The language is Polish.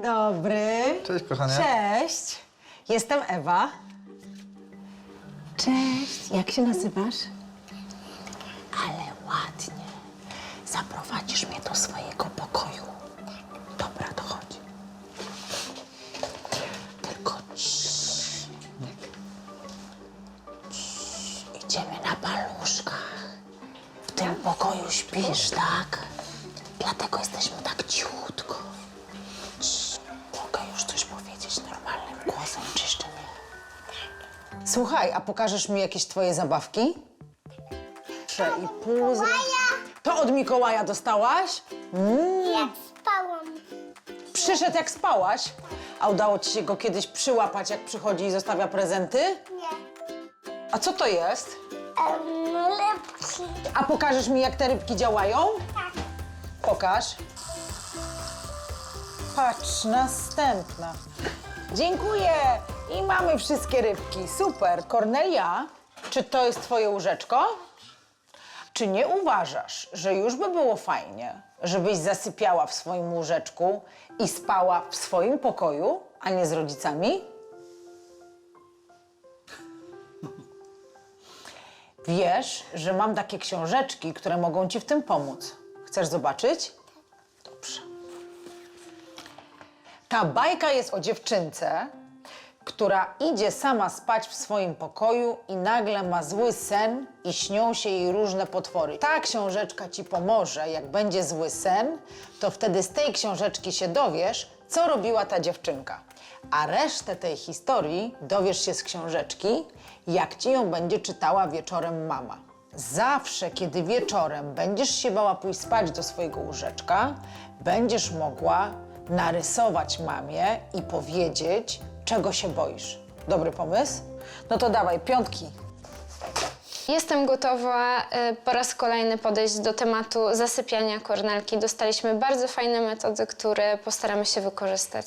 Dzień dobry. Cześć, kochanie. Cześć. Jestem Ewa. Cześć. Jak się nazywasz? Ale ładnie. Zaprowadzisz mnie do swojego pokoju. Dobra, to chodź. Tylko ciii. Ciii. Idziemy na paluszkach. W tym pokoju śpisz, tak? Dlatego jesteśmy tak cichutko. Słuchaj, a pokażesz mi jakieś twoje zabawki? Trzy i pół. z- To od Mikołaja dostałaś? Jak spałam. Przyszedł jak spałaś? A udało ci się go kiedyś przyłapać, jak przychodzi i zostawia prezenty? Nie. A co to jest? Um, lepszy. A pokażesz mi, jak te rybki działają? Tak. Pokaż. Patrz, następna. Dziękuję. I mamy wszystkie rybki. Super. Kornelia, czy to jest twoje łóżeczko? Czy nie uważasz, że już by było fajnie, żebyś zasypiała w swoim łóżeczku i spała w swoim pokoju, a nie z rodzicami? Wiesz, że mam takie książeczki, które mogą ci w tym pomóc. Chcesz zobaczyć? Dobrze. Ta bajka jest o dziewczynce, która idzie sama spać w swoim pokoju i nagle ma zły sen i śnią się jej różne potwory. Ta książeczka ci pomoże, jak będzie zły sen, to wtedy z tej książeczki się dowiesz, co robiła ta dziewczynka. A resztę tej historii dowiesz się z książeczki, jak ci ją będzie czytała wieczorem mama. Zawsze, kiedy wieczorem będziesz się bała pójść spać do swojego łóżeczka, będziesz mogła narysować mamie i powiedzieć, czego się boisz. Dobry pomysł? No to dawaj, piątki. Jestem gotowa y, po raz kolejny podejść do tematu zasypiania kornelki. Dostaliśmy bardzo fajne metody, które postaramy się wykorzystać.